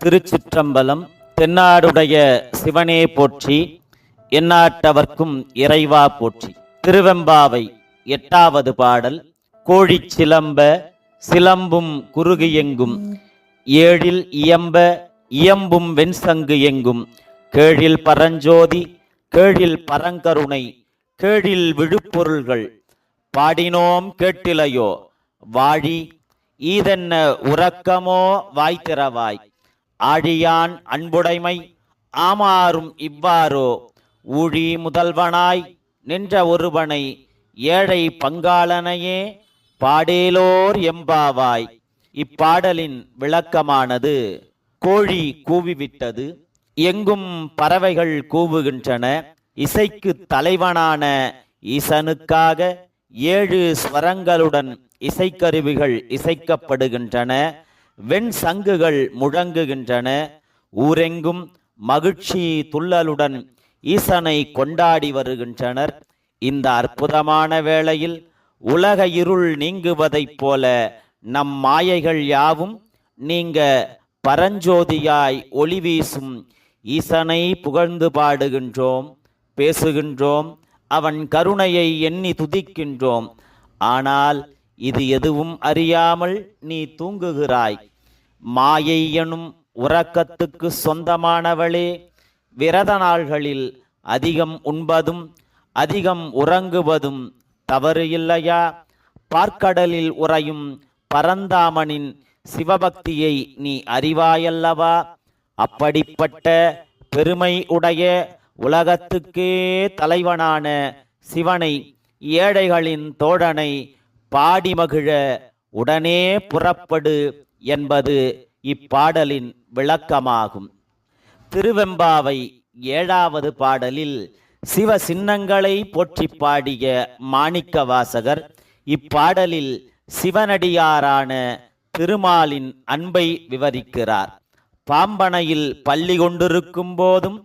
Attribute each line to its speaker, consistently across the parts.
Speaker 1: திருச்சிற்றம்பலம் தென்னாடுடைய சிவனே போற்றி எந்நாட்டவர்க்கும் இறைவா போற்றி. திருவெம்பாவை எட்டாவது பாடல் கோழிச் சிலம்ப சிலம்பும் குறுகு எங்கும் ஏழில் இயம்ப இயம்பும் வெண்சங்கு எங்கும். கேழில் பரஞ்சோதி கேழில் பரங்கருணை கேழில் விழுப்பொருள்கள். பாடினோம் கேட்டிலையோ வாழி ஈதென்ன உறக்கமோ வாய்த்திறவாய் ஆழியான் அன்புடைமை ஆமாறும் இவ்வாறோ. ஊழி முதல்வனாய் நின்ற ஒருவனை ஏழை பங்காளனையே பாடேலோர் எம்பாவாய். இப்பாடலின் விளக்கமானது கோழி கூவிவிட்டது எங்கும் பறவைகள் கூவுகின்றன இசைக்கு தலைவனான ஈசனுக்காக ஏழு ஸ்வரங்களுடன் இசைக்கருவிகள் இசைக்கப்படுகின்றன. வெண் சங்குகள் முழங்குகின்றன. ஊரெங்கும் மகிழ்ச்சி துள்ளலுடன் ஈசனை கொண்டாடி வருகின்றனர். இந்த அற்புதமான வேளையில் உலக இருள் நீங்குவதைப் போல நம் மாயைகள் யாவும் நீங்க பரஞ்சோதியாய் ஒளி வீசும் ஈசனை புகழ்ந்து பாடுகின்றோம் பேசுகின்றோம் அவன் கருணையை எண்ணி துதிக்கின்றோம். ஆனால் இது எதுவும் அறியாமல் நீ தூங்குகிறாய். மாயை எனும் உறக்கத்துக்கு சொந்தமானவளே விரத நாள்களில் அதிகம் உண்பதும் அதிகம் உறங்குவதும் தவறு இல்லையா? பார்க்கடலில் உறையும் பரந்தாமனின் சிவபக்தியை நீ அறிவாயல்லவா? அப்படிப்பட்ட பெருமை உடைய உலகத்துக்கே தலைவனான சிவனை ஏழைகளின் தோழனை பாடி மகிழ உடனே புறப்படு என்பது இப்பாடலின் விளக்கமாகும். திருவெம்பாவை ஏழாவது பாடலில் சிவ சின்னங்களை போற்றி பாடிய மாணிக்க வாசகர் இப்பாடலில் சிவனடியாரான திருமாலின் அன்பை விவரிக்கிறார். பாம்பனையில் பள்ளி கொண்டிருக்கும் போதும்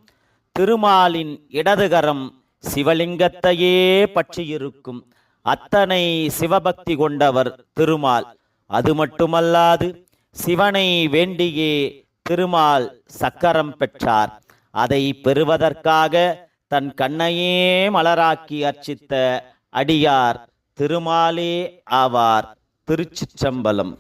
Speaker 1: திருமாலின் இடதுகரம் சிவலிங்கத்தையே பற்றியிருக்கும். அத்தனை சிவபக்தி கொண்டவர் திருமால். அது மட்டுமல்லாது சிவனை வேண்டியே திருமால் சக்கரம் பெற்றார். அதை பெறுவதற்காக தன் கண்ணையே மலராக்கி அர்ச்சித்த அடியார் திருமாலே ஆவார். திருச்சிற்றம்பலம்.